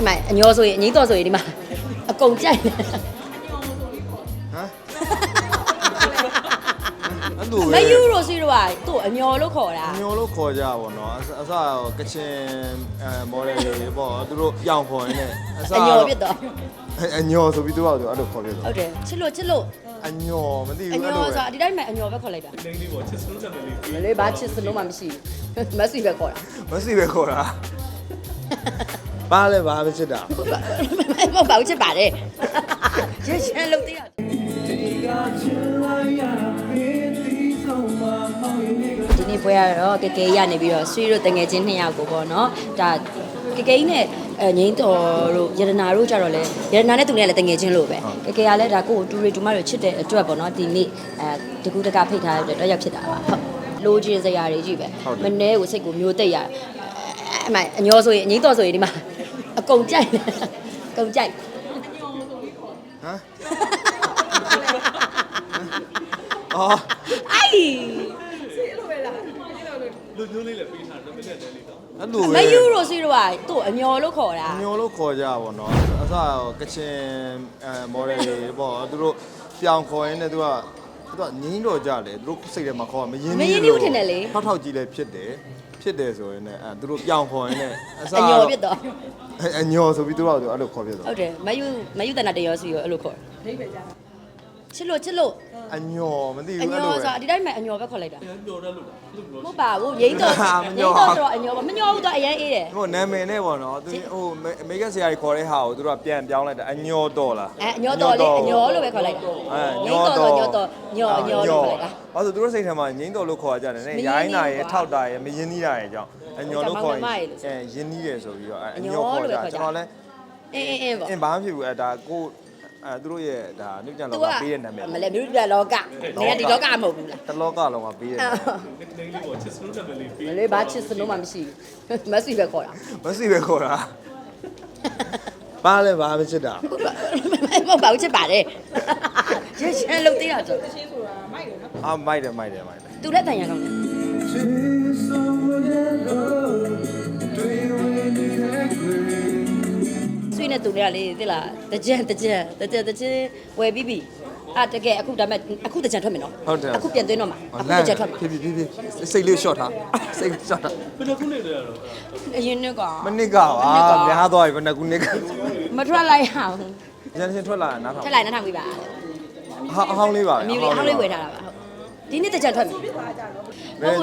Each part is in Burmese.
အမအညောဆိုရင်အငိမ့်တော်ဆိုရင်ဒီမှာအကုန်ကြိုက်တယ်ဟမ်အဲ့လိုမပဲယူရိုစီတော့သူ့အညောလို့ခေါ်တာညောလို့ခေါ်ကြပါဘောနော်အစအစတော့ကချင်အဲမော်ဒယ်တွေပေါ့သူတို့ပြောင်းခေါ်ရင်းနဲ့အစအညောဖြစ်တော့အညောဆိုပြီးသူကသူအဲ့လိုခေါ်ပြတော့ဟုတ်တယ်ချစ်လို့ချစ်လို့အညောမသိအဘူးအဲ့ညောလိုဆိုတာဒီတိုင်းမှာအညောပဲခေါ်လိုက်တာလိမ့်လေးပေါ့ချစ်စလုံးတယ်လေဘာချစ်စလုံးမှမရှိဘူးမဆီပဲခေါ်တာမသိပဲခေါ်တာ ပါလဲပါပဲချစ်တာမဟုတ်ပါဘူးချစ်ပါတယ်ရရှမ်းလုပ်သေးတာဒီနေ့ပွဲရတော့ကဲကဲရနေပြီးတော့ဆွေးတို့တငယ်ချင်းနှစ်ယောက်ကိုပေါ့နော်ဒါကဲကဲနဲ့အဲငိမ့်တော်တို့ယရနာတို့ကြတော့လေယရနာနဲ့သူနဲ့လည်းတငယ်ချင်းလို့ပဲကဲကဲကလည်းဒါကိုတူရီတူမတို့ချစ်တဲ့အတွက်ပေါ့နော်ဒီနေ့အဲတကူတကဖိတ်ထားတဲ့တော့ရောက်ဖြစ်တာပါဟုတ်လိုချင်စရာတွေကြီးပဲမနှဲကိုစိတ်ကိုမျိုးတိတ်ရအမအညောဆိုရင်အငိမ့်တော်ဆိုရင်ဒီမှာ အကုန်ကြိုက်တယ်အကုန်ကြိုက်ဟမ်အော်အိုက်အဲ့လိုမပဲယူရိုစီတော့သူ့အညောလို့ခေါ်တာညောလို့ခေါ်ကြပါဘောနော်အစတော့ကချင်အဲမော်ဒယ်တွေပေါ့သူတို့ပြောင်းခေါ်ရင်းနဲ့သူကသူကငင်းတော့ကြတယ်သူတို့စိတ်ထဲမှာခေါ်မရင်းထောက်ထောက်ကြီးလည်းဖြစ်တယ် ဖြစ်တယ်ဆိုရင်လည်းအဲသူတို့ပြောင်းခေါ်ရင်းနဲ့အစအညောဖြစ်တော့အညောဆိုပြီးသူတို့ကအဲ့လိုခေါ်ပြတော့ဟုတ်တယ်မယူမယူတနာတရောစီရောအဲ့လိုခေါ် ချစ်လို့ချစ်လို့အညောမသိအဘူးအဲ့ညောလိုဆိုတာဒီတိုင်းမှာအညောပဲခေါ်လိုက်တာမဟုတ်ပါဘူးရိမ့်တော့မရိညောမ့်တော့တော့အညောပါမညောဘူးတော့အရင်အေးတယ်ဟိုနာမည်နဲ့ပေါ့နော်သူဟိုမေကဆရာကြီးခေါ်တဲ့ဟာကိုသူတို့ကပြန်ပြောင်းလိုက်တာအညောတော့လားအဲအညောတော်လေးအညောလို့ပဲခေါ်လိုက်တာအဲညောတော်ညောတော်ညောညောလို့ခေါ်လိုက်တာ ဘာလို့သူတို့စိတ်ထဲမှာငိမ့်တော်လို့ခေါ်ကြတယ်နဲ့ရိုင်းတာရယ်ထောက်တာရယ်မရင်းနှီးတာရယ်ကြောင့်အညောလို့ခေါ်ရင်အဲရင်းနှီးတယ်ဆိုပြီးတော့အဲအညောခေါ်ကြကျွန်တော်လည်းအင်းအင်းအင်းပေါ့ အင်းဘာမှဖြစ်ဘူးအဲဒါကို အဲသူတို့ရဲ့ဒါနုကြံလောကပေးတဲ့နာမည်မလဲမြို့ပြလောကနေကဒီလောကမဟုတ်ဘူးလားတလောကလုံးမှာပေးတဲ့နာမည်မလဲဘာချစ်စလုံးမှမရှိဘူးမဆီပဲခေါ်တာမသိပဲခေါ်တာပါလဲပါပဲချစ်တာမဟုတ်ပါဘူးချစ်ပါတယ်ရရှမ်းလုပ်သေးတာဆိုအာမိုက်တယ်မိုက်တယ်မိုက်တယ်သူလည်းတန်ရကောင်းတယ် နေသူတွေကလေသိလားတကြံတကြံတကြံတကြံဝယ်ပြီးပြီအာတကယ်အခုဒါမဲ့အခုတကြံထွက်မယ်နော်ဟုတ်တယ် အခုပြန်သွင်းတော့မှာအခုတကြံထွက်မှာဖြည်းဖြည်းဖြည်းဖြည်းစိတ်လေးရှော့ထားစိတ်ရှော့ထားအရင်နှစ်ကမနစ်ကပါများသွားပြီဘယ်နှခုနှစ်ကမထွက်လိုက်အောင်ဂျန်ရှင်ထွက်လာတာနားထောင်ထွက်လိုက်နှထောင်ပြီးပါဟာအဟောင်းလေးပါပဲအမျိုးလေးအားလေးဝယ်ထားတာပါဟုတ် ဒီနေ့တကြံထွက်မယ်ဘယ်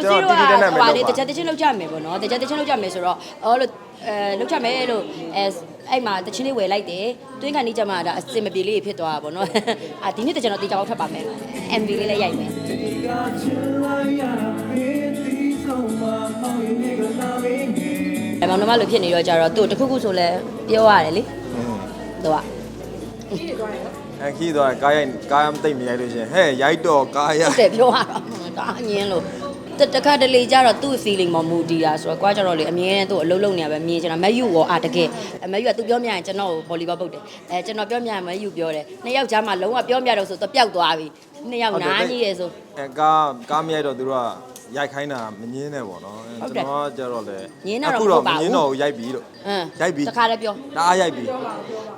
ကျွန်တော်တီတီတက်နဲ့မယ်ဟိုလို့လေပါတကြံတချင်းလောက်ကြမယ်ပေါ့နော်တကြံတချင်းလောက်ကြမယ်ဆိုတော့အော်လို့အဲလောက်ကြမယ်လို့အဲအဲ့မှာတချင်းလေးဝယ်လိုက်တယ်တွင်းကန်နေကြမှာဒါအစင်မပြေလေးဖြစ်သွားတာပေါ့နော်အာဒီနေ့တကြံတော့တေချာပေါက်ထွက်ပါမယ် MV လေးလည်းရိုက်မယ်အဲမောင်နှမလိုဖြစ်နေတော့ကြတော့သူ့တခုခုဆိုလဲပြောရတယ်လေသူက အဲခီးသွားကားရိုက်ကားမသိမ့်မရိုက်လို့ရှင်ဟဲ့ရိုက်တော့ကားရိုဟုက်တ်တယ်ပြောရတော့ဒါအငင်းလို့တတခါတလေကြတော့သူ့ feeling မမူတီးတာဆိုတော့ကွာကြတော့လေအမြဲတမ်းသူ့အလုံးလုံးနေရပဲမြင်ချင်တာမယူရောအာတကယ်အမယူကသူပြောမြရင်ကျွန်တော်ကိုဗော်လီဘောပုတ်တယ်အဲကျွန်တော်ပြောမြရင်မယူပြောတယ်နှစ်ယောက်ကြားမှာလုံးဝပြောမြတော့ဆိုတော့ပျောက်သွားပြီနှစ်ယောက်နားကြီးရဲဆို အဲကားကားမရိုက်တော့သူတို့ကရိုက်ခိုင်းတာမငင်းနဲ့ပေါ့နော်ကျွန်တော်ကကြတော့လေအခုတော့မငင်းတော့ရိုက်ပြီလို့အင်းရိုက်ပြီ တခါလည်းပြော ဒါအားရိုက်ပြီ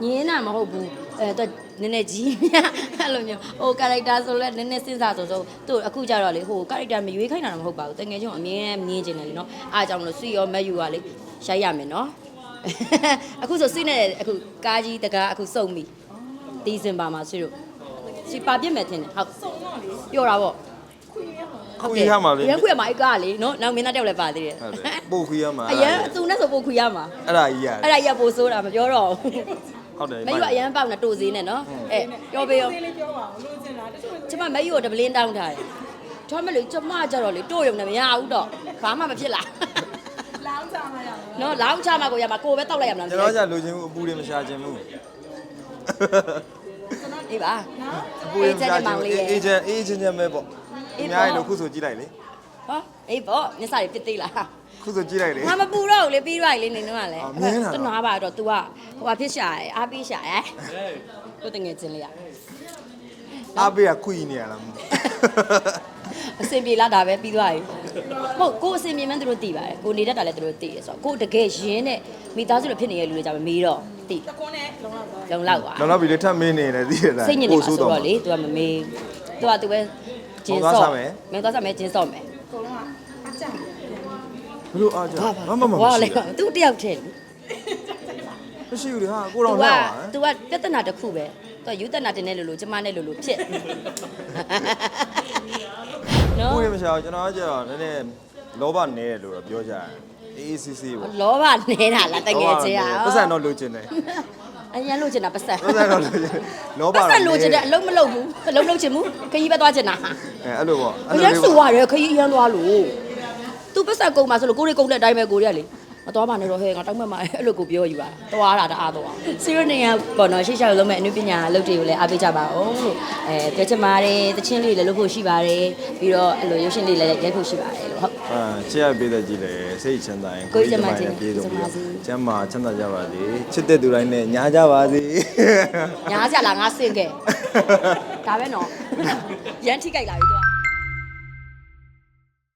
ညင်းတာမဟုတ်ဘူးအဲတော့ နည်းနည်းကြီးမြအဲ့လိုမျိုးဟို character ဆိုလဲနည်းနည်းစဉ်းစားဆိုဆိုသူ့အခုကြတော့လေဟို character မရွေးခိုင်းတာတော့မဟုတ်ပါဘူးတကယ်ချင်းအမြဲမြင်ချင်တယ်လीနော်အားကြောင့်လို့ဆွေရောမက်ယူကလေရိုက်ရမယ်နော်အခုဆိုစိနဲ့အခုကားကြီးတကားအခုစုံပြီဒီဇင်ဘာမှာဆွေတို့စီပါပြစ်မယ်ထင်တယ်ဟုတ်ပြောတာပေါ့ခွေးရမှာလေရန်ခွေမှာအိတ်ကားလေနော်နောက်မင်းသားတယောက်လည်းပါသေးတယ်ဟုတ်တယ်ပို့ခွေးရမှာအရန်သူနဲ့ဆိုပို့ခွေရမှာအဲ့ဒါကြီးရအဲ့ဒါကြီးကပို့ဆိုးတာမပြောတော့ဘူး ဟုတ်တယ် မယူအရန်ပေါက်နေတိုးစည်းနဲ့နော်အဲပြောပေးရောကျမမယူကိုဒပလင်းတောင်းထားတယ်ချောမလို့ကျမကြတော့လေတိုးရုံနဲ့မရဘူးတော့ဘာမှမဖြစ်လားလောင်းချမှာရနော်လောင်းချမှာကိုရမှာကိုပဲတောက်လိုက်ရမှာကျွန်တော်ကလိုချင်ဘူးအပူတွေမရှာချင်ဘူးအေးပါအပူတွေမရှာချင်ဘူးအေဂျင့်အေဂျင့်ညမဲ့ပေါ့အများကြီးလို့ခုဆိုကြည့်လိုက်လေ ဟောအေးပေါ့မျက်စာတွေပြစ်သေးလားခုဆိုကြည့်လိုက်လေ ငါမပူတော့ဘူးလေပြီးတော့လေနေတော့ကလည်းအော်မြင်လာတော့တနာပါတော့ तू ကဟိုဘာဖြစ်ရှာရဲအားပေးရှာရဲကိုတငယ်ချင်းလေးရအားပေးကခွေးနေရလားမသိအဆင်ပြေလားဒါပဲပြီးသွားပြီဟုတ်ကိုယ်အဆင်ပြေမှန်းသူတို့သိပါတယ်ကိုနေတတ်တာလည်းသူတို့သိရဆိုတော့ကိုယ်တကယ်ရင်းနဲ့မိသားစုလိုဖြစ်နေတဲ့လူတွေကြောင့်မေးတော့သိတကွန်းနဲ့လုံးလောက်သွားလုံလောက်ပါနောက်နောက်ပြီးလေထပ်မင်းနေတယ်သိရလားစိတ်ညစ်နေမှာဆိုတော့လေသူကမမေးသူကသူပဲဂျင်းဆော့မင်းသွားစားမယ်ဂျင်းဆော့မယ် အကုန်လုံးကအကြံတယ် ဘလို့အားကြမမမဘာမရှိလဲသူတယောက်တည်းမရှိဘူးလေဟာကိုသူတော်ကလောက်ပါသူကပြဿနာတစ်ခုပဲသူကယူတနာတင်တဲ့လူလူကျမနဲ့လူလူဖြစ်နော်ကိုရမရှာဘူးကျွန်တော်ကကျတော့နည်းနည်းလောဘနေတယ်လို့တော့ပြောကြတယ်အေးအေးဆေးဆေးပေါ့လောဘနေတာလားတကယ်ချင်းอ่ะပတ်စံတော့လိုချင်တယ်အရင်လိုချင်တာပတ်စံပတ်စံတော့လိုချင်လောဘပတ်စံလိုချင်တဲ့အလုံးမလုံးဘူးအလုံးလုံးချင်ဘူးခကြီးပဲသွားချင်တာအဲအဲ့လိုပေါ့အရင်ဆိုရတယ်ခကြီးအရင်သွားလို့ သူပတ်စံကုန်မှာဆိုလို့ကိုရီကုန်တဲ့အတိုင်းပဲကိုရီကလေမတော်ပါနဲ့တော့ဟဲ့ငါတောင်းမှမှာအဲ့လိုကိုပြောယူပါသွားတာတအားသွားစီရနေရပေါ့နော်ရှေ့ရှောက်လုံးမဲ့အနုပညာလုပ်တွေကိုလည်းအားပေးကြပါအောင်လို့အဲပြောချင်ပါတယ်တချင်းလေးလည်းလုပ်ဖို့ရှိပါတယ်ပြီးတော့အဲ့လိုရုပ်ရှင်လေးလည်းရိုက်ဖို့ရှိပါတယ်လို့ဟုတ်အာချစ်ရပေးတဲ့ကြီးလေစိတ်ချမ်းသာရင်ကိုယ်ကျန်းမာခြင်းပြေဆုံးပြီးကျန်းမာစေကျမ်းမာချမ်းသာကြပါစေချစ်တဲ့သူတိုင်းနဲ့ညားကြပါစေညားကြလားငါစင်ခဲ့ဒါပဲနော်ရန်ထိကြိုက်လာပြီသူက